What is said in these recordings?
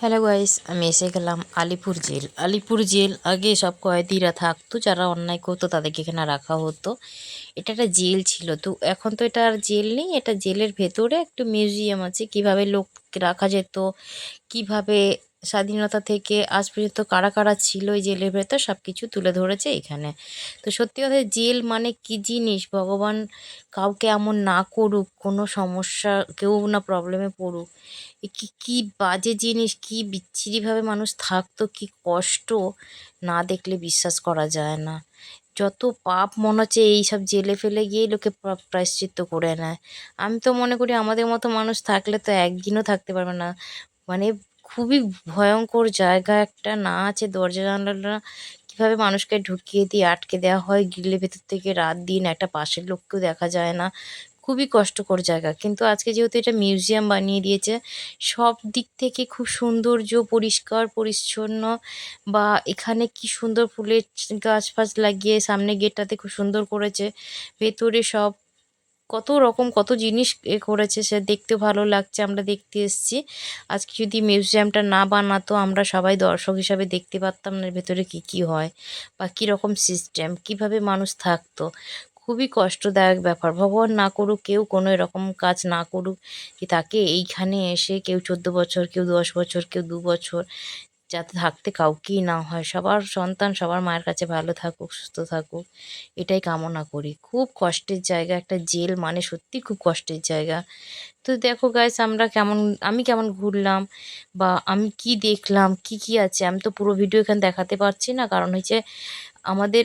Hello guys আমি এসে গেলাম আলিপুর জেল। আলিপুর জেল আগে সব কয়েদিরা থাকতো, যারা অন্যায় করতো তাদেরকে এখানে রাখা হতো। এটা একটা জেল ছিল, তো এখন তো এটা আর জেল নেই, এটা জেলের ভেতরে একটু মিউজিয়াম আছে। কীভাবে লোক রাখা যেত, কীভাবে স্বাধীনতা থেকে আজ পর্যন্ত কারা কারা ছিল এই জেলের ভেতর, সব কিছু তুলে ধরেছে এখানে। তো সত্যি কথা, জেল মানে কি জিনিস? ভগবান কাউকে এমন না করুক, কোনো সমস্যা, কেউ না প্রবলেমে পড়ুক। কি কি বাজে জিনিস, কি বিচ্ছিরিভাবে মানুষ থাকতো, কি কষ্ট না দেখলে বিশ্বাস করা যায় না। যত পাপ মনে হচ্ছে এইসব জেলে ফেলে গিয়ে লোকে প্রা- প্রায়শ্চিত্ত করে নেয়। আমি তো মনে করি, আমাদের মতো মানুষ থাকলে তো একদিনও থাকতে পারবে না। মানে খুবই ভয়ঙ্কর জায়গা একটা, না আছে দরজা জানালা কীভাবে মানুষকে ঢুকিয়ে দিয়ে আটকে দেওয়া হয় গ্রিলের ভেতর থেকে রাত দিন, একটা পাশের লোককেও দেখা যায় না। খুবই কষ্টকর জায়গা। কিন্তু আজকে যেহেতু এটা মিউজিয়াম বানিয়ে দিয়েছে, সব দিক থেকে খুব সৌন্দর্য পরিষ্কার, পরিচ্ছন্ন বা এখানে কি সুন্দর ফুলের গাছ ফাছ লাগিয়ে সামনে গেটটাতে খুব সুন্দর করেছে। ভেতরে সব কত রকম কত জিনিস এ করেছে, সে দেখতে ভালো লাগছে, আমরা দেখতে এসেছি। আজকে যদি মিউজিয়ামটা না বানাতো, আমরা সবাই দর্শক হিসাবে দেখতে পারতাম না ভেতরে কি কি হয় বা কী রকম সিস্টেম কীভাবে মানুষ থাকতো। খুবই কষ্টদায়ক ব্যাপার। ভগবান না করুক, কেউ কোনো এরকম কাজ না করুক, কি তাকে এইখানে এসে কেউ চোদ্দ বছর, কেউ দশ বছর, কেউ দু বছর যাতে থাকতে কাউকেই না হয়, সবার সন্তান সবার মায়ের কাছে ভালো থাকুক, সুস্থ থাকুক, এটাই কামনা করি। খুব কষ্টের জায়গা, একটা জেল মানে সত্যি খুব কষ্টের জায়গা। তো দেখো গাইস আমরা কেমন, আমি কেমন ঘুরলাম বা আমি কি দেখলাম, কি কি আছে, আমি তো পুরো ভিডিও এখানে দেখাতে পারছি না। কারণ হচ্ছে আমাদের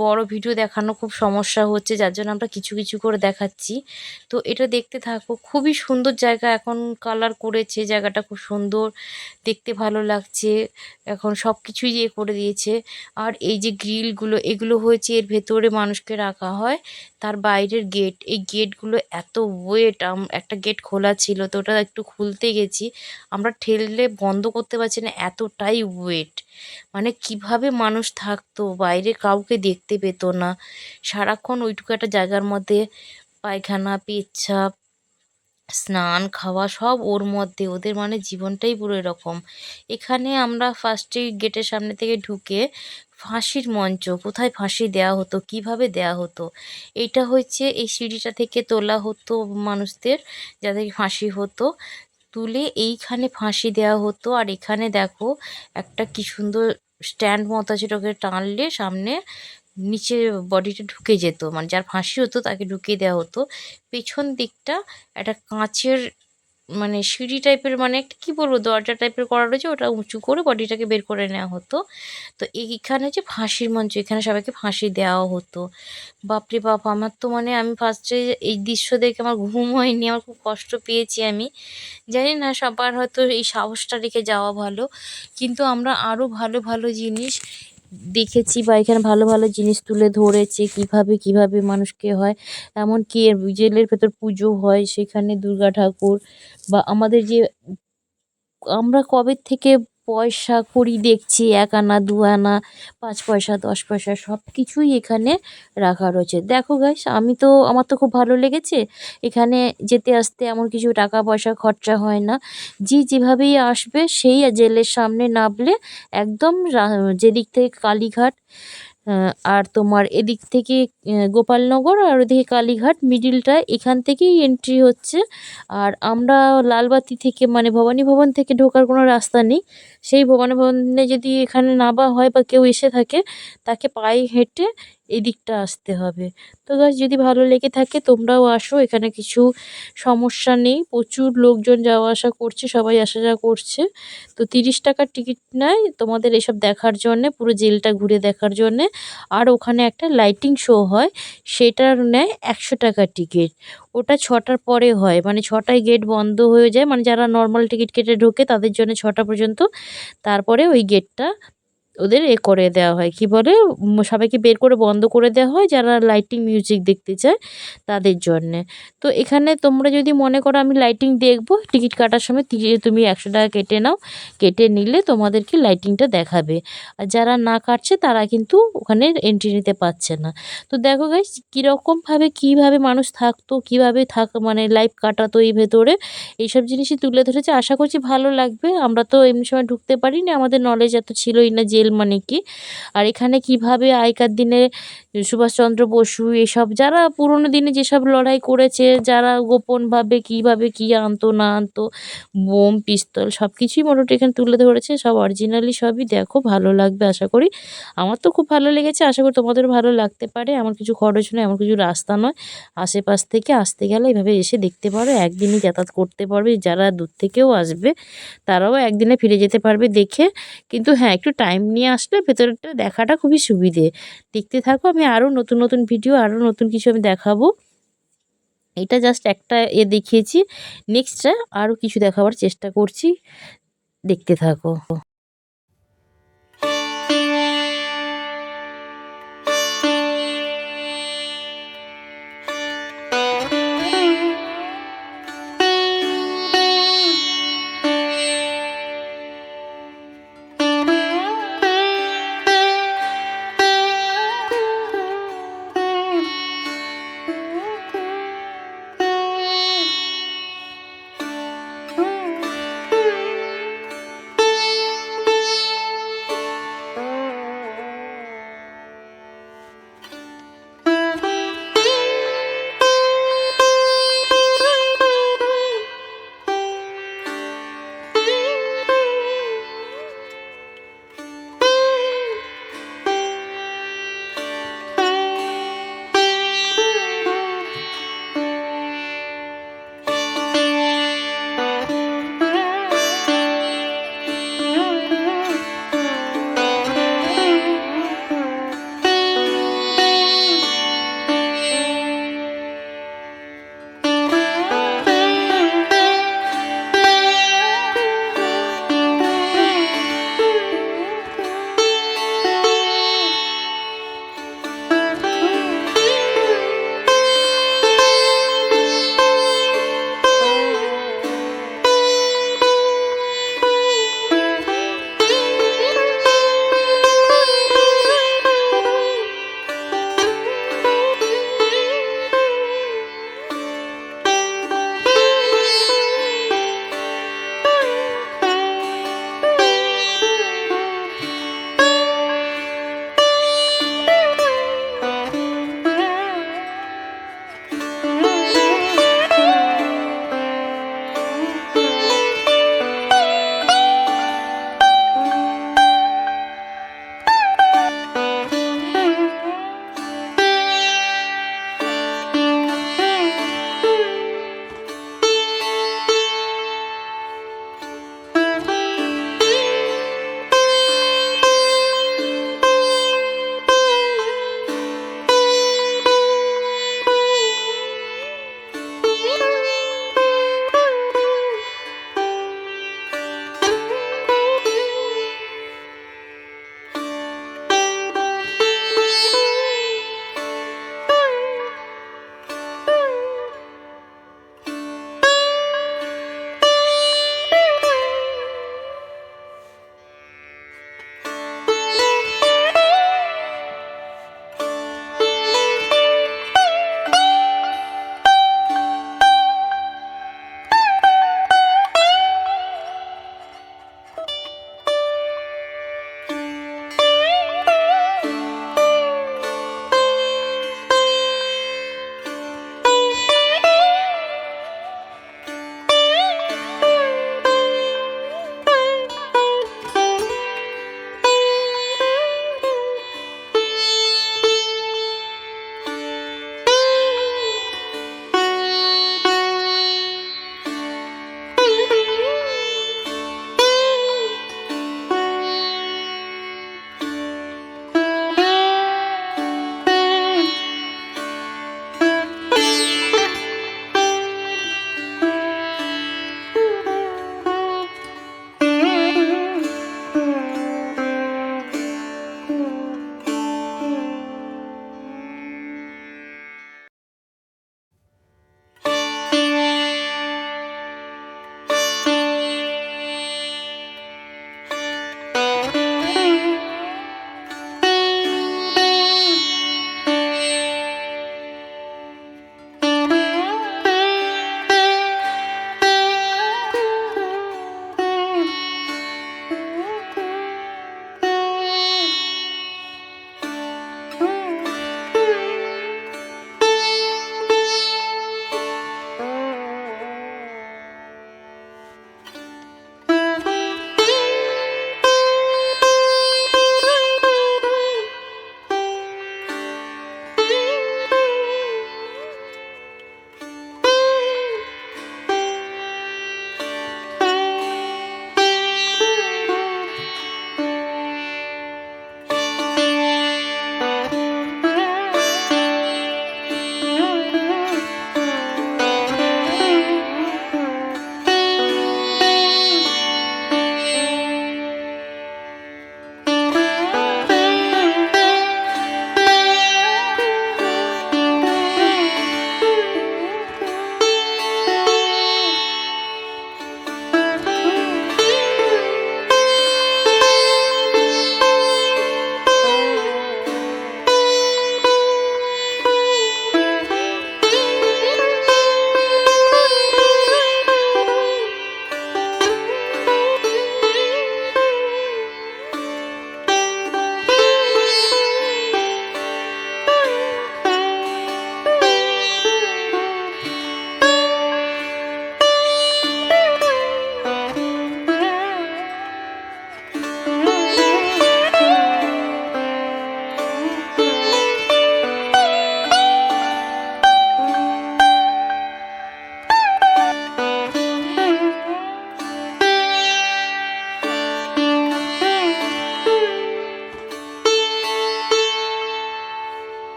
বড় ভিডিও দেখানো খুব সমস্যা হচ্ছে, যার জন্য আমরা কিছু কিছু করে দেখাচ্ছি। তো এটা দেখতে থাকো, খুবই সুন্দর জায়গা এখন কালার করেছে, জায়গাটা খুব সুন্দর, দেখতে ভালো লাগছে, এখন সব কিছুই ইয়ে করে দিয়েছে। আর এই যে গ্রিলগুলো এগুলো হয়েছে এর ভেতরে মানুষকে রাখা হয়। তার বাইরের গেট এই গেটগুলো এত ওয়েট একটা গেট খোলা ছিল তো ওটা একটু খুলতে গেছি। আমরা ঠেললে বন্ধ করতে পারছি না, এতটাই ওয়েট মানে কীভাবে মানুষ থাকতো, বাইরে কাউকে দেখতে পেতো না। সারাক্ষণ ওইটুকু একটা জায়গার মধ্যে পায়খানা, পেচ্ছাপ, স্নান, খাওয়া সব ওর মধ্যে, ওদের মানে জীবনটাই পুরো এরকম। এখানে আমরা ফার্স্টেই গেটের সামনে থেকে ঢুকে ফাঁসির মঞ্চ, কোথায় ফাঁসি দেওয়া হতো, কীভাবে দেওয়া হতো? এইটা হচ্ছে এই সিঁড়িটা থেকে তোলা হতো মানুষদের যাদের ফাঁসি হতো। তুলে এইখানে ফাঁসি দেওয়া হতো আর এখানে দেখো একটা কি সুন্দর স্ট্যান্ড মতো আছে ওটাকে টানলে সামনে নিচে বডিটা ঢুকে যেত। মানে যার ফাঁসি হতো তাকে ঢুকিয়ে দেওয়া হতো। পেছন দিকটা একটা কাঁচের মানে সিঁড়ি টাইপের মানে একটা কী বলব, দরজা টাইপের করা রয়েছে ওটা উঁচু করে বডিটাকে বের করে নেওয়া হতো। তো এইখানে হচ্ছে ফাঁসির মঞ্চ, এখানে সবাইকে ফাঁসি দেওয়া হতো। বাপরে বাপ, আমার তো মানে আমি ফার্স্টে এই দৃশ্য দেখে আমার ঘুম হয়নি, আমার খুব কষ্ট পেয়েছি আমি। জানি না, সবার হয়তো এই সাহসটা রেখে যাওয়া ভালো। কিন্তু আমরা আরও ভালো ভালো জিনিস দেখেছি বা এখানে ভালো ভালো জিনিস তুলে ধরেছে, কীভাবে কীভাবে মানুষকে হয়। এমনকি জেলের ভেতর পুজো হয়, সেখানে দুর্গা ঠাকুর বা আমাদের যে, আমরা কবে থেকে পয়সা কড়ি দেখছি, এক আনা, দু আনা, পাঁচ পয়সা, দশ পয়সা সব কিছুই এখানে রাখা রয়েছে। দেখো গাইস আমি তো, আমার তো খুব ভালো লেগেছে। এখানে যেতে আসতে এমন কিছু টাকা পয়সা খরচা হয় না। যে যেভাবেই আসবে, সেই জেলের সামনে নামলে একদম যেদিক থেকে কালীঘাট আর তোমার এদিক থেকে গোপালনগর আর ওদিকে কালীঘাট মিডিলটা এখান থেকেই এন্ট্রি হচ্ছে। আর আমরা লালবাতি থেকে মানে ভবানী ভবন থেকে ঢোকার কোনো রাস্তা নেই। সেই ভবানী ভবনে যদি এখানে নাবা হয় বা কেউ এসে থাকে, তাকে পায়ে হেঁটে এই দিকটা আসতে হবে। তো গাছ যদি ভালো লেগে থাকে তোমরাও আসো, এখানে কিছু সমস্যা নেই। প্রচুর লোকজন যাওয়া আসা করছে, সবাই আসা যাওয়া করছে। তো তিরিশ টাকার টিকিট নেয় তোমাদের এসব দেখার জন্যে, পুরো জেলটা ঘুরে দেখার জন্যে। আর ওখানে একটা লাইটিং শো হয়, সেটার নেয় একশো টাকার টিকিট। ওটা ছটার পরে হয় মানে ছটায় গেট বন্ধ হয়ে যায়। মানে যারা নর্মাল টিকিট কেটে ঢোকে তাদের জন্য ছটা পর্যন্ত। তারপরে ওই গেটটা ওদের এ করে দেওয়া হয়। কি বলে? সবাইকে বের করে বন্ধ করে দেওয়া হয় যারা লাইটিং মিউজিক দেখতে চায় তাদের জন্যে। তো এখানে তোমরা যদি মনে করো আমি লাইটিং দেখব, টিকিট কাটার সময় তুমি একশো টাকা কেটে নাও। কেটে নিলে তোমাদেরকে লাইটিংটা দেখাবে। আর যারা না কাটছে তারা কিন্তু ওখানে এন্ট্রি নিতে পারছে না। তো দেখো গাইস কীরকমভাবে, কীভাবে মানুষ থাকতো, কীভাবে থাক মানে লাইফ কাটাতো এই ভেতরে, এইসব জিনিসই তুলে ধরেছে। আশা করছি ভালো লাগবে। আমরা তো এমনি সময় ঢুকতে পারিনি। আমাদের নলেজ এত ছিলই না জেল মানে কি? আর এখানে কীভাবে আগেকার দিনে সুভাষচন্দ্র বসু এসব, যারা পুরোনো দিনে যেসব লড়াই করেছে, যারা গোপনভাবে কীভাবে কী আনতো, না আনতো, বোম, পিস্তল সব কিছুই মোটামুটি এখানে তুলে ধরেছে, সব অরিজিনালি সবই দেখো, ভালো লাগবে আশা করি। আমার তো খুব ভালো লেগেছে, আশা করি তোমাদের ভালো লাগতে পারে, আমার কিছু খরচ নয় এমন কিছু রাস্তা নয়। আশেপাশ থেকে আসতে গেলে এভাবে এসে দেখতে পারো, একদিনই যাতায়াত করতে পারবে, যারা দূর থেকেও আসবে, তারাও একদিনে ফিরে যেতে পারবে দেখে। কিন্তু হ্যাঁ একটু টাইম নিয়ে আসলে ভেতরটা দেখাটা খুবই সুবিধে। দেখতে থাকো, আমি আরও নতুন নতুন ভিডিও আরও নতুন কিছু আমি দেখাবো। এটা জাস্ট একটা এ দেখিয়েছি। নেক্সটটা আরও কিছু দেখাবার চেষ্টা করছি। দেখতে থাকো।